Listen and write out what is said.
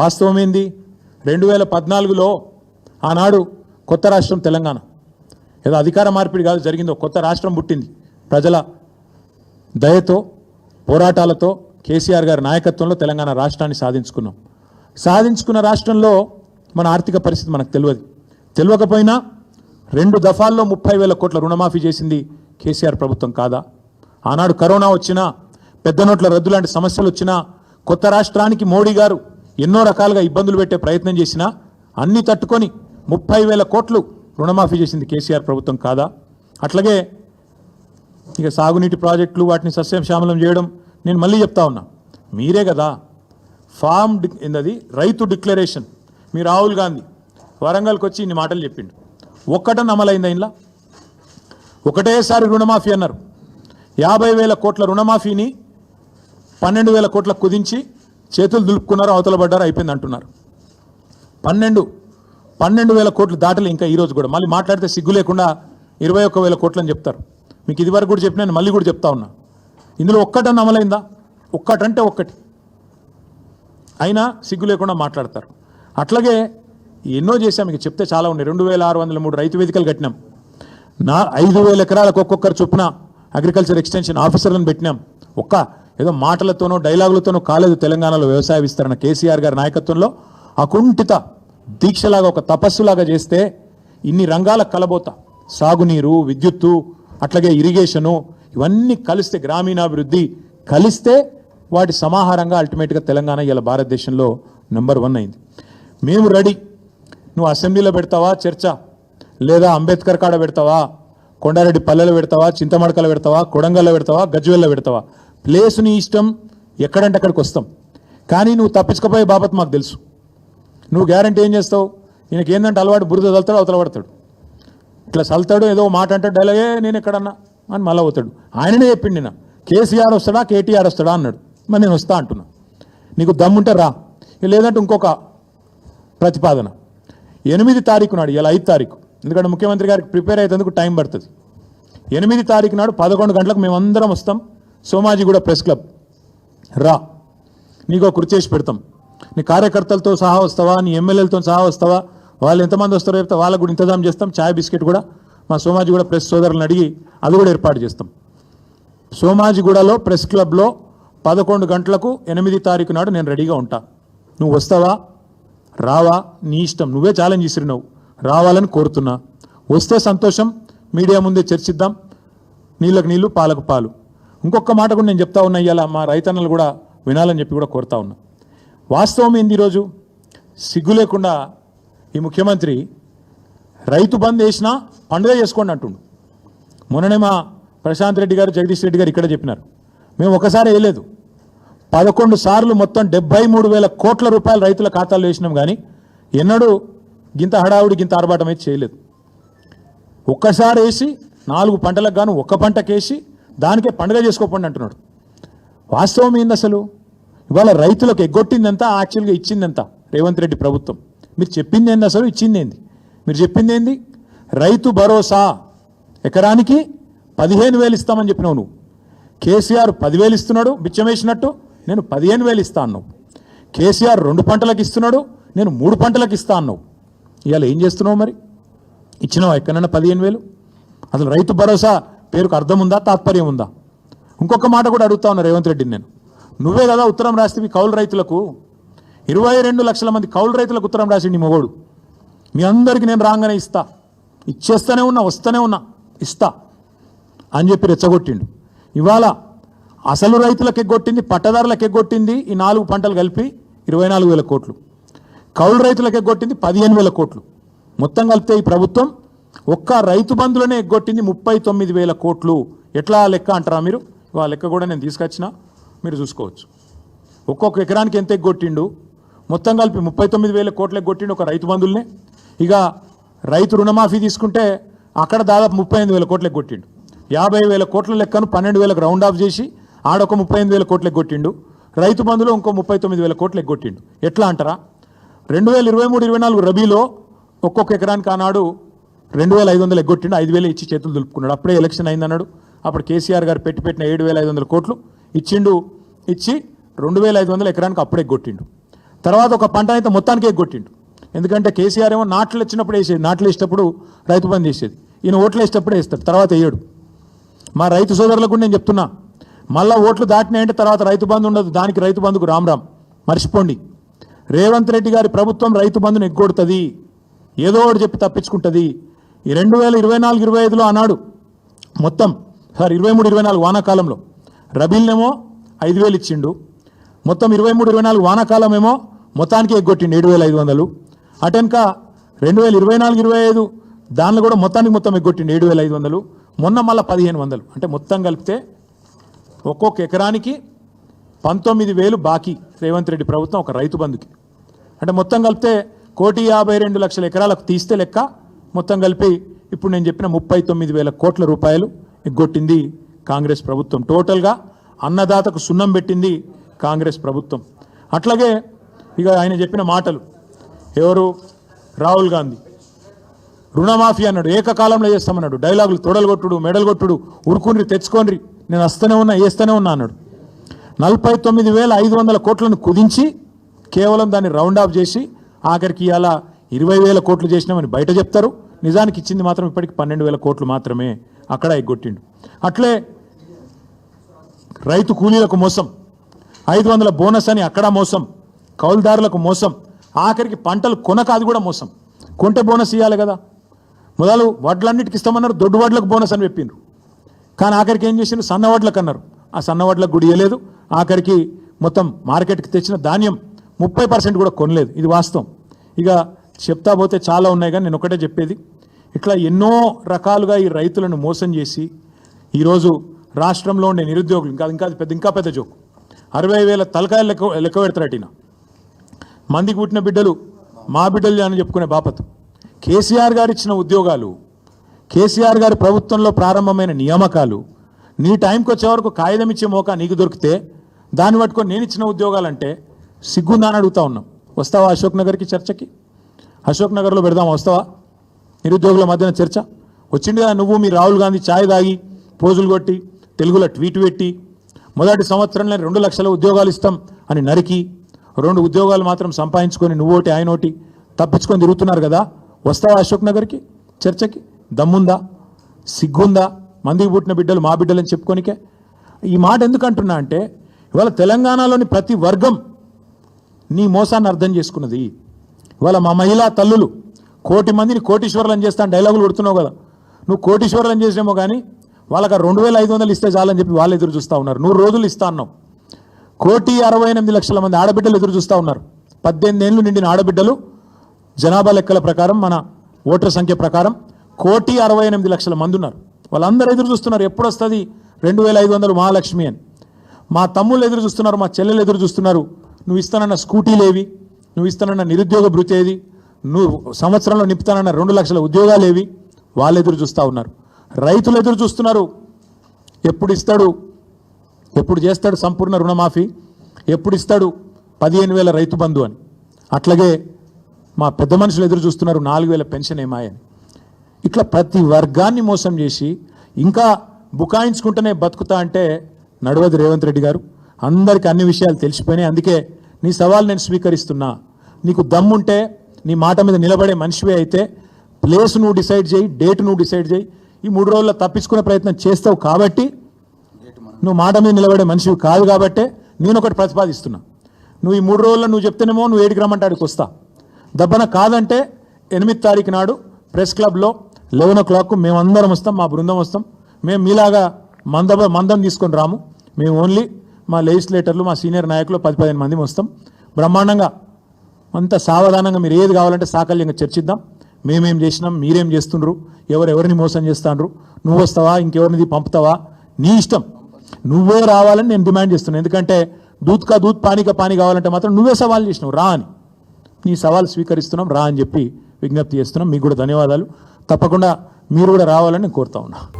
వాస్తవం ఏంది? రెండు వేల పద్నాలుగులో ఆనాడు కొత్త రాష్ట్రం తెలంగాణ. ఏదో అధికార మార్పిడి కాదు జరిగిందో కొత్త రాష్ట్రం పుట్టింది. ప్రజల దయతో పోరాటాలతో కేసీఆర్ గారి నాయకత్వంలో తెలంగాణ రాష్ట్రాన్ని సాధించుకున్నాం. సాధించుకున్న రాష్ట్రంలో మన ఆర్థిక పరిస్థితి మనకు తెలియదు. తెలియకపోయినా రెండు దఫాల్లో ముప్పై వేల కోట్ల రుణమాఫీ చేసింది కేసీఆర్ ప్రభుత్వం కాదా? ఆనాడు కరోనా వచ్చినా పెద్ద నోట్ల రద్దు లాంటి సమస్యలు వచ్చినా కొత్త రాష్ట్రానికి మోడీ గారు ఎన్నో రకాలుగా ఇబ్బందులు పెట్టే ప్రయత్నం చేసినా అన్ని తట్టుకొని ముప్పై వేల కోట్లు రుణమాఫీ చేసింది కేసీఆర్ ప్రభుత్వం కాదా? అట్లాగే ఇక సాగునీటి ప్రాజెక్టులు వాటిని సస్యశ్యామలం చేయడం నేను మళ్ళీ చెప్తా ఉన్నా. మీరే కదా ఫామ్ డి ఏందది? రైతు డిక్లరేషన్. మీ రాహుల్ గాంధీ వరంగల్కి వచ్చి ఇన్ని మాటలు చెప్పిండు. ఒక్కటని అమలైంది ఇంట్లో ఒకటేసారి రుణమాఫీ అన్నారు. యాభై వేల కోట్ల రుణమాఫీని పన్నెండు వేల కోట్ల కుదించి చేతులు దులుపుకున్నారు అవతల పడ్డారు అయిపోయింది అంటున్నారు. పన్నెండు పన్నెండు వేల కోట్లు దాటలు ఇంకా ఈరోజు కూడా. మళ్ళీ మాట్లాడితే సిగ్గు లేకుండా ఇరవై ఒక్క వేల కోట్లు అని చెప్తారు. మీకు ఇది వరకు కూడా చెప్పిన నేను మళ్ళీ కూడా చెప్తా ఉన్నా. ఇందులో ఒక్కటన్నా అమలైందా? ఒక్కటంటే ఒక్కటి. అయినా సిగ్గు లేకుండా మాట్లాడతారు. అట్లాగే ఎన్నో చేశాం మీకు చెప్తే చాలా ఉన్నాయి. రెండు వేల ఆరు వందల మూడు రైతు వేదికలు కట్టినాం. నా ఐదు వేల ఎకరాలకు ఒక్కొక్కరు చొప్పున అగ్రికల్చర్ ఎక్స్టెన్షన్ ఆఫీసర్లను పెట్టినాం. ఒక్క ఏదో మాటలతోనో డైలాగులతోనో కాలేదు తెలంగాణలో వ్యవసాయ విస్తరణ. కేసీఆర్ గారి నాయకత్వంలో అకుంఠిత దీక్షలాగా ఒక తపస్సులాగా చేస్తే ఇన్ని రంగాల కలబోత. సాగునీరు విద్యుత్తు అట్లాగే ఇరిగేషను ఇవన్నీ కలిస్తే గ్రామీణాభివృద్ధి కలిస్తే వాటి సమాహారంగా అల్టిమేట్గా తెలంగాణ ఇలా భారతదేశంలో నెంబర్ వన్ అయింది. మేము రెడీ. నువ్వు అసెంబ్లీలో పెడతావా చర్చ? లేదా అంబేద్కర్ కాడ పెడతావా? కొండారెడ్డి పల్లెలో పెడతావా? చింతమడకలో పెడతావా? కొడంగల్లో పెడతావా? గజ్వెల్లో పెడతావా? ప్లేస్ నీ ఇష్టం ఎక్కడంటే అక్కడికి వస్తాం. కానీ నువ్వు తప్పించకపోయే బాబత్ మాకు తెలుసు. నువ్వు గ్యారంటీ ఏం చేస్తావు? ఈయనకి ఏంటంటే అలవాటు బురద చల్తాడు అవతల పడతాడు. ఇట్లా చల్తాడు ఏదో మాట అంటే డైలాగే నేను ఎక్కడన్నా? అని మళ్ళీ అవుతాడు ఆయననే చెప్పిండు నిన్న కేసీఆర్ వస్తాడా? కేటీఆర్ వస్తాడా? అన్నాడు. మరి నేను వస్తా అంటున్నా. నీకు దమ్ముంటే రా. లేదంటే ఇంకొక ప్రతిపాదన. ఎనిమిది తారీఖు నాడు ఇలా ఐదు తారీఖు. ఎందుకంటే ముఖ్యమంత్రి గారికి ప్రిపేర్ అయ్యేందుకు టైం పడుతుంది. ఎనిమిది తారీఖు నాడు పదకొండు గంటలకు మేమందరం వస్తాం. Somajiguda press club. రా. నీకు ఒక చేసి పెడతాం. నీ కార్యకర్తలతో సహా వస్తావా? నీ ఎమ్మెల్యేలతో సహా వస్తావా? వాళ్ళు ఎంతమంది వస్తారో చెప్తే వాళ్ళకు కూడా ఇంతజాం చేస్తాం. ఛాయ్ బిస్కెట్ కూడా మా సోమాజిగూడ ప్రెస్ సోదరులను అడిగి అది కూడా ఏర్పాటు చేస్తాం. సోమాజిగూడలో ప్రెస్ క్లబ్లో పదకొండు గంటలకు ఎనిమిది తారీఖు నాడు నేను రెడీగా ఉంటా. నువ్వు వస్తావా? రావా? నీ ఇష్టం. నువ్వే ఛాలెంజ్ ఇసిరినావు రావాలని కోరుతున్నా. వస్తే సంతోషం. మీడియా ముందే చర్చిద్దాం. నీళ్ళకు నీళ్ళు పాలకు పాలు. ఇంకొక మాట కూడా నేను చెప్తా ఉన్నా ఇవాళ మా రైతన్నలు కూడా వినాలని చెప్పి కూడా కోరుతా ఉన్నా. వాస్తవం ఏంది ఈరోజు? సిగ్గు లేకుండా ఈ ముఖ్యమంత్రి రైతు బంద్ వేసినా పండుగ చేసుకోండి అంటుండు. మొన్ననే మా ప్రశాంత్ రెడ్డి గారు జగదీష్ రెడ్డి గారు ఇక్కడ చెప్పినారు. మేము ఒకసారి వేయలేదు. పదకొండు సార్లు మొత్తం డెబ్బై మూడు వేల కోట్ల రూపాయలు రైతుల ఖాతాలు వేసినాం కానీ ఎన్నడూ గింత హడావుడి గింత ఆర్భాటం అయితే చేయలేదు. ఒక్కసారి వేసి నాలుగు పంటలకు గాను ఒక్క పంటకేసి దానికే పండుగ చేసుకోకండి అంటున్నాడు. వాస్తవం ఏంది అసలు? ఇవాళ రైతులకు ఎగ్గొట్టిందంతా యాక్చువల్గా ఇచ్చిందంతా రేవంత్ రెడ్డి ప్రభుత్వం. మీరు చెప్పింది ఏంది అసలు? ఇచ్చింది ఏంది? మీరు చెప్పింది ఏంది? రైతు భరోసా ఎకరానికి పదిహేను వేలు ఇస్తామని చెప్పినావు నువ్వు. కేసీఆర్ పదివేలు ఇస్తున్నాడు బిచ్చమేసినట్టు నేను పదిహేను వేలు ఇస్తా అన్నావు. కేసీఆర్ రెండు పంటలకు ఇస్తున్నాడు నేను మూడు పంటలకు ఇస్తా అన్నావు. ఇవాళ ఏం చేస్తున్నావు మరి? ఇచ్చినావు ఎక్కడన్నా పదిహేను వేలు? అసలు రైతు భరోసా పేరుకు అర్థం ఉందా తాత్పర్యం ఉందా? ఇంకొక మాట కూడా అడుగుతా ఉన్నా రేవంత్ రెడ్డిని నేను. నువ్వే కదా ఉత్తరం రాస్తే కౌలు రైతులకు. ఇరవై రెండు లక్షల మంది కౌలు రైతులకు ఉత్తరం రాసిండి నీ మొగోడు. మీ అందరికీ నేను రాగానే ఇస్తా. ఇచ్చేస్తూనే ఉన్నా వస్తూనే ఉన్నా ఇస్తా అని చెప్పి రెచ్చగొట్టిండు. ఇవాళ అసలు రైతులకు ఎగ్గొట్టింది పట్టదారులకు ఎగ్గొట్టింది ఈ నాలుగు పంటలు కలిపి ఇరవై నాలుగు వేల కోట్లు. కౌలు రైతులకు ఎగ్గొట్టింది పదిహేను వేల కోట్లు. మొత్తం కలిపితే ఈ ప్రభుత్వం ఒక్క రైతు బంధులనే ఎగ్గొట్టింది ముప్పై తొమ్మిది వేల కోట్లు. ఎట్లా లెక్క అంటారా మీరు? ఆ లెక్క కూడా నేను తీసుకొచ్చిన. మీరు చూసుకోవచ్చు. ఒక్కొక్క ఎకరానికి ఎంత ఎగ్గొట్టిండు? మొత్తం కలిపి ముప్పై తొమ్మిది వేల కోట్లు ఎగ్గొట్టిండు ఒక రైతు బంధుల్నే. ఇక రైతు రుణమాఫీ తీసుకుంటే అక్కడ దాదాపు ముప్పై ఎనిమిది వేల కోట్లు ఎగ్గొట్టిండు యాభై వేల కోట్ల లెక్కను పన్నెండు వేలకు రౌండ్ ఆఫ్ చేసి ఆడొక ముప్పై ఎనిమిది వేల కోట్లు ఎగ్గొట్టిండు రైతు బంధులో ఇంకో ముప్పై తొమ్మిది వేల కోట్లు ఎగ్గొట్టిండు ఎట్లా అంటారా? రెండు వేల ఇరవై మూడు ఇరవై నాలుగు రబీలో ఒక్కొక్క ఎకరానికి ఆనాడు రెండు వేల ఐదు వందలు ఎగ్గొట్టిండు ఐదు వేలు ఇచ్చి చేతులు దులుపుకున్నాడు. అప్పుడే ఎలక్షన్ అయిందన్నాడు. అప్పుడు కేసీఆర్ గారు పెట్టి పెట్టిన ఏడు వేల ఐదు వందల కోట్లు ఇచ్చిండు. ఇచ్చి రెండు వేల ఐదు వందల ఎకరానికి అప్పుడే ఎగ్గొట్టిండు. తర్వాత ఒక పంట అయితే మొత్తానికి ఎగ్గొట్టిండు. ఎందుకంటే కేసీఆర్ ఏమో నాట్లు వచ్చినప్పుడు వేసేది. నాట్లు వేసేటప్పుడు రైతు బంద్ చేసేది. ఈయన ఓట్లు వేసేటప్పుడు వేస్తాడు. తర్వాత వేయడు మా రైతు సోదరులకు నేను చెప్తున్నా. మళ్ళా ఓట్లు దాటినాయంటే తర్వాత రైతు బంధు ఉండదు. దానికి రైతు బంధుకు రామ్ రామ్. మర్చిపోండి. రేవంత్ రెడ్డి గారి ప్రభుత్వం రైతు బంధును ఎగ్గొడుతుంది. ఏదో ఒకటి చెప్పి తప్పించుకుంటుంది. రెండు వేల ఇరవై నాలుగు ఇరవై ఐదులో ఆనాడు మొత్తం సార్ ఇరవై మూడు ఇరవై నాలుగు వానాకాలంలో రబీల్నేమో ఐదు వేలు ఇచ్చిండు. మొత్తం ఇరవై మూడు ఇరవై నాలుగు వానాకాలం ఏమో మొత్తానికి ఎగ్గొట్టిండు ఏడు వేల ఐదు వందలు. అటెన్క రెండు వేల ఇరవై నాలుగు ఇరవై ఐదు దానిలో కూడా మొత్తానికి మొత్తం ఎగ్గొట్టిండు ఏడు వేల ఐదు వందలు. మొన్న మళ్ళీ పదిహేను వందలు. అంటే మొత్తం కలిపితే ఒక్కొక్క ఎకరానికి పంతొమ్మిది వేలు బాకీ రేవంత్ రెడ్డి ప్రభుత్వం ఒక రైతు బంధుకి. అంటే మొత్తం కలిపితే కోటి యాభై రెండు లక్షల ఎకరాలకు తీస్తే లెక్క మొత్తం కలిపి ఇప్పుడు నేను చెప్పిన ముప్పై తొమ్మిది వేల కోట్ల రూపాయలు ఎగ్గొట్టింది కాంగ్రెస్ ప్రభుత్వం. టోటల్గా అన్నదాతకు సున్నం పెట్టింది కాంగ్రెస్ ప్రభుత్వం. అట్లాగే ఇక ఆయన చెప్పిన మాటలు. ఎవరు? రాహుల్ గాంధీ. రుణమాఫీ అన్నాడు. ఏకకాలంలో చేస్తామన్నాడు. డైలాగులు తొడలు కొట్టుడు మెడలు కొట్టుడు ఉరుకుని తెచ్చుకోండి నేను వస్తూనే ఉన్నా వేస్తూనే ఉన్నా అన్నాడు. నలభై తొమ్మిది వేల ఐదు వందల కోట్లను కుదించి కేవలం దాన్ని రౌండ్ ఆఫ్ చేసి ఆఖరికి ఇలా ఇరవై వేల కోట్లు చేసినామని బయట చెప్తారు. నిజానికి ఇచ్చింది మాత్రం ఇప్పటికి పన్నెండు వేల కోట్లు మాత్రమే అక్కడ ఎగ్గొట్టిండు అట్లే రైతు కూలీలకు మోసం ఐదు వందల బోనస్ అని అక్కడ మోసం కౌలుదారులకు మోసం ఆఖరికి పంటలు కొనక అది కూడా మోసం. కొంటే బోనస్ ఇవ్వాలి కదా. మొదలు వడ్లన్నిటికి ఇస్తామన్నారు దొడ్డు వడ్లకు బోనస్ అని చెప్పిండ్రు కానీ ఆఖరికి ఏం చేసిండ్రు? సన్న వడ్లకు అన్నారు. ఆ సన్న వడ్లకు గుడి ఇవ్వలేదు ఆఖరికి మొత్తం మార్కెట్కి తెచ్చిన ధాన్యం ముప్పై పర్సెంట్ కూడా కొనలేదు. ఇది వాస్తవం. ఇక చెప్తా పోతే చాలా ఉన్నాయి కానీ నేను ఒకటే చెప్పేది. ఇట్లా ఎన్నో రకాలుగా ఈ రైతులను మోసం చేసి ఈరోజు రాష్ట్రంలో ఉండే నిరుద్యోగులు ఇంకా ఇంకా పెద్ద ఇంకా పెద్ద జోకు. అరవై వేల తలకాయలు లెక్క లెక్క పెడతారట మందికి పుట్టిన బిడ్డలు మా బిడ్డలు అని చెప్పుకునే బాపత్. కేసీఆర్ గారు ఇచ్చిన ఉద్యోగాలు కేసీఆర్ గారి ప్రభుత్వంలో ప్రారంభమైన నియామకాలు నీ టైంకి వచ్చే వరకు కాగితం ఇచ్చే మోకా నీకు దొరికితే దాన్ని పట్టుకొని నేను ఇచ్చిన ఉద్యోగాలంటే సిగ్గుందా అని అడుగుతా ఉన్నాం. వస్తావా అశోక్ నగర్కి చర్చకి? అశోక్ నగర్లో పెడదాం వస్తావా? నిరుద్యోగుల మధ్యన చర్చ. వచ్చింది కదా నువ్వు మీ రాహుల్ గాంధీ ఛాయ్ తాగి పోజులు కొట్టి తెలుగులో ట్వీట్ పెట్టి మొదటి సంవత్సరంలో రెండు లక్షల ఉద్యోగాలు ఇస్తాం అని నరికి రెండు ఉద్యోగాలు మాత్రం సంపాదించుకొని నువ్వోటి ఆయన ఒకటి తప్పించుకొని తిరుగుతున్నారు కదా. వస్తావా అశోక్ నగర్కి? చర్చకి? దమ్ముందా? సిగ్గుందా? మందికి పుట్టిన బిడ్డలు మా బిడ్డలని చెప్పుకోనికే? ఈ మాట ఎందుకు అంటున్నా అంటే ఇవాళ తెలంగాణలోని ప్రతి వర్గం నీ మోసాన్ని అర్థం చేసుకున్నది. ఇవాళ మా మహిళా తల్లులు కోటి మందిని కోటీశ్వరులను చేస్తాను డైలాగులు కొడుతున్నావు కదా. నువ్వు కోటీశ్వరులను చేసినామో కానీ వాళ్ళకి రెండు వేల ఐదు వందలు ఇస్తే చాలని చెప్పి వాళ్ళు ఎదురు చూస్తూ ఉన్నారు. నూరు రోజులు ఇస్తా అన్నావు. కోటి అరవై ఎనిమిది లక్షల మంది ఆడబిడ్డలు ఎదురు చూస్తూ ఉన్నారు. పద్దెనిమిది ఏళ్ళు నిండిన ఆడబిడ్డలు జనాభా లెక్కల ప్రకారం మన ఓటర్ సంఖ్య ప్రకారం కోటి అరవై ఎనిమిది లక్షల మంది ఉన్నారు. వాళ్ళందరూ ఎదురు చూస్తున్నారు. ఎప్పుడు వస్తుంది రెండు వేల ఐదు వందలు మహాలక్ష్మి అని. మా తమ్ముళ్ళు ఎదురు చూస్తున్నారు మా చెల్లెలు ఎదురు చూస్తున్నారు. నువ్వు ఇస్తానన్న స్కూటీలేవి నువ్వు ఇస్తానన్న నిరుద్యోగ భృతి ఏది? నువ్వు సంవత్సరంలో నింపుతానన్న రెండు లక్షల ఉద్యోగాలు ఏవి? వాళ్ళు ఎదురు చూస్తూ ఉన్నారు. రైతులు ఎదురు చూస్తున్నారు. ఎప్పుడు ఇస్తాడు? ఎప్పుడు చేస్తాడు సంపూర్ణ రుణమాఫీ? ఎప్పుడు ఇస్తాడు? పదిహేను వేల రైతు బంధు అని. అట్లాగే మా పెద్ద మనుషులు ఎదురు చూస్తున్నారు నాలుగు వేల పెన్షన్ ఏమాయని ఇట్లా ప్రతి వర్గాన్ని మోసం చేసి ఇంకా బుకాయించుకుంటూనే బతుకుతా అంటే నడవదు రేవంత్ రెడ్డి గారు. అందరికీ అన్ని విషయాలు తెలిసిపోయినాయి. అందుకే నీ సవాల్ నేను స్వీకరిస్తున్నా. నీకు దమ్ముంటే నీ మాట మీద నిలబడే మనిషివే అయితే ప్లేస్ నువ్వు డిసైడ్ చేయి డేట్ నువ్వు డిసైడ్ చేయి. ఈ మూడు రోజుల్లో తప్పించుకునే ప్రయత్నం చేస్తావు కాబట్టి నువ్వు మాట మీద నిలబడే మనిషివి కాదు కాబట్టే నేను ఒకటి ప్రతిపాదిస్తున్నా. నువ్వు ఈ మూడు రోజుల్లో నువ్వు చెప్తేనేమో నువ్వు ఏడికి రమ్మంటాడికి వస్తా. దబ్బన కాదంటే ఎనిమిది తారీఖు నాడు ప్రెస్ క్లబ్లో లెవెన్ ఓ క్లాక్ మేమందరం వస్తాం మా బృందం వస్తాం. మేము మీలాగా మంద మందం తీసుకొని రాము. మేము ఓన్లీ మా లెజిస్లేటర్లు మా సీనియర్ నాయకులు పది పదిహేను మంది వస్తాం. బ్రహ్మాండంగా అంత సావధానంగా మీరు ఏది కావాలంటే సాకల్యంగా చర్చిద్దాం. మేమేం చేసినాం? మీరేం చేస్తుండ్రు? ఎవరెవరిని మోసం చేస్తాండ్రు? నువ్వు వస్తావా? ఇంకెవరిని పంపుతావా? నీ ఇష్టం. నువ్వే రావాలని నేను డిమాండ్ చేస్తున్నాను ఎందుకంటే దూత్కా దూత్ పానిక పాని పానీ కావాలంటే మాత్రం నువ్వే సవాల్ చేసినావు. రా అని. నీ సవాల్ స్వీకరిస్తున్నాం. రా అని చెప్పి విజ్ఞప్తి చేస్తున్నాం. మీకు కూడా ధన్యవాదాలు. తప్పకుండా మీరు కూడా రావాలని నేను కోరుతా ఉన్నా.